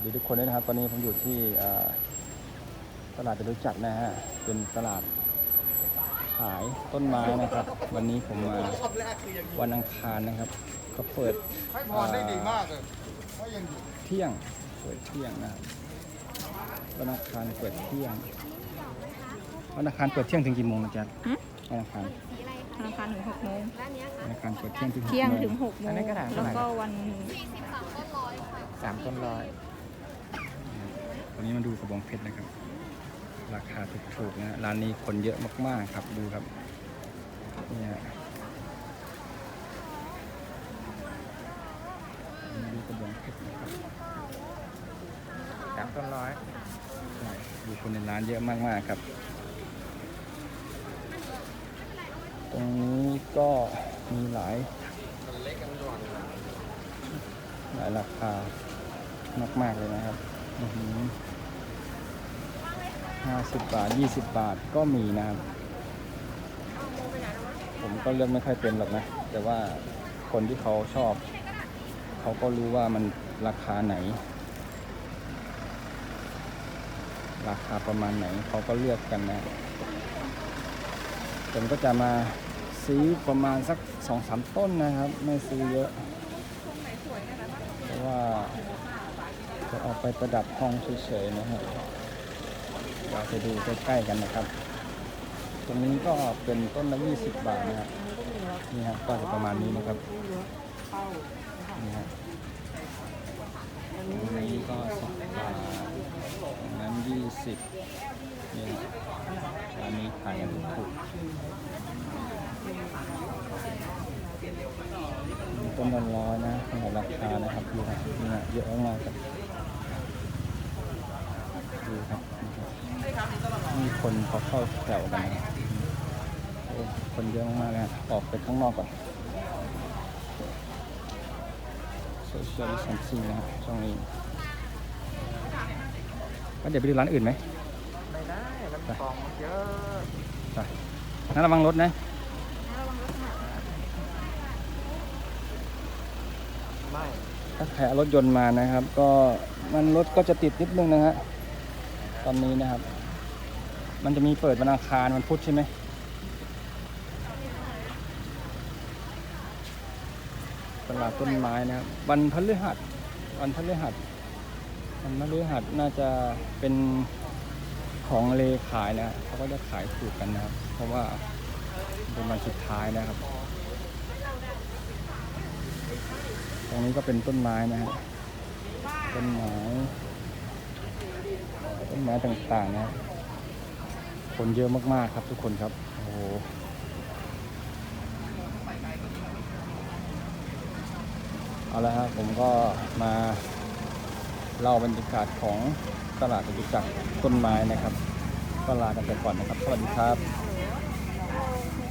วัสดีทุกคนด้วยนะครับ ตอนนี้ผมอยู่ที่เอ่อตลาดจตุจักรนะฮะ เป็นตลาดขายต้นไม้นะครับ วันนี้ผมมาวันอังคารนะครับก็เปิดให้พรได้ดีมากเลยเพราะยังอยู่เที่ยงเปิดเที่ยงนะครับวันอังคารเปิดเที่ยงวันอังคารเปิดเที่ยงถึงกี่โมงนะจ๊ะหืมวันอังคารธนาคารถึงหกโมงวันอังคารเปิดเที่ยงถึงหกเที่ยงโมถึงหกโมอันงนี้กระถางเท่าแล้วไหร่ก็วันสามต้นร้อยวั นี้มาดูกระบองเพชรนะครับ ราคาถูกๆนะร้านนี้คนเยอะมากๆครับดูครับเนี่ยดูกระบองเพชรนะครับสามต้นร้อยดูคนในร้านเยอะมากๆครับ ตรงนี้ก็มีหลายหลายราคามาก ๆ เลยนะครับ อือ 50 บาท 20 บาทก็มีนะครับ ผมก็เลือกไม่ค่อยเป็นหรอกนะ แต่ว่าคนที่เขาชอบ เขาก็รู้ว่ามันราคาไหน ราคาประมาณไหนเขาก็เลือกกันนะผมก็จะมาซื้อประมาณสักสองสามต้นนะครับ ไม่ซื้อเยอะเพราะว่าจะเอาไปประดับห้องเฉยๆนะครับ เราไปดูใกล้ๆกันนะครับ ตรงนี้ก็เป็นต้นละ20บาทนะครับนี่ฮะก็จะประมาณนี้นะครับนี่ฮะตรงนี้ก็10บาทตรงนั้น20นี่อันนี้ขายถูกต้นละร้อยนะขนาดราคานะครับดูครับนี่ฮะเยอะมากครับดูครับมี คนเขาเข้าแถวกันนะครับโอ้คนเยอะมากๆนะฮะออกไปข้างนอกก่อนโซเชียลดิสแทนซิ่งนะฮะช่วงนี้ก็เดี๋ยวไปดูร้านอื่นไหมไม่ได้มันกองมันเยอะไปนั่นระวังรถนะไม่ถ้าใครเอารถยนต์มานะครับ ก็มันรถก็จะติดนิดนึงนะฮะตอนนี้นะครับ มันจะมีเปิดวันอังคารวันพุธใช่ไหมตลาดต้นไม้นะครับ วันพฤหัส วันพฤหัสวันพฤหัสน่าจะเป็นของเลขายนะเขาก็จะขายถูกกันนะครับ เพราะว่าเป็นวันสุดท้ายนะครับ ตรงนี้ก็เป็นต้นไม้นะฮะต้นไม้ต้นไม้ต่างๆนะฮะ คนเยอะมากๆครับทุกคนครับ โอ้โหเอาละครับผมก็มาเล่าบรรยากาศของตลาดจตุจักรต้นไม้นะครับ ก็ลากันไปก่อนนะครับ สวัสดีครับ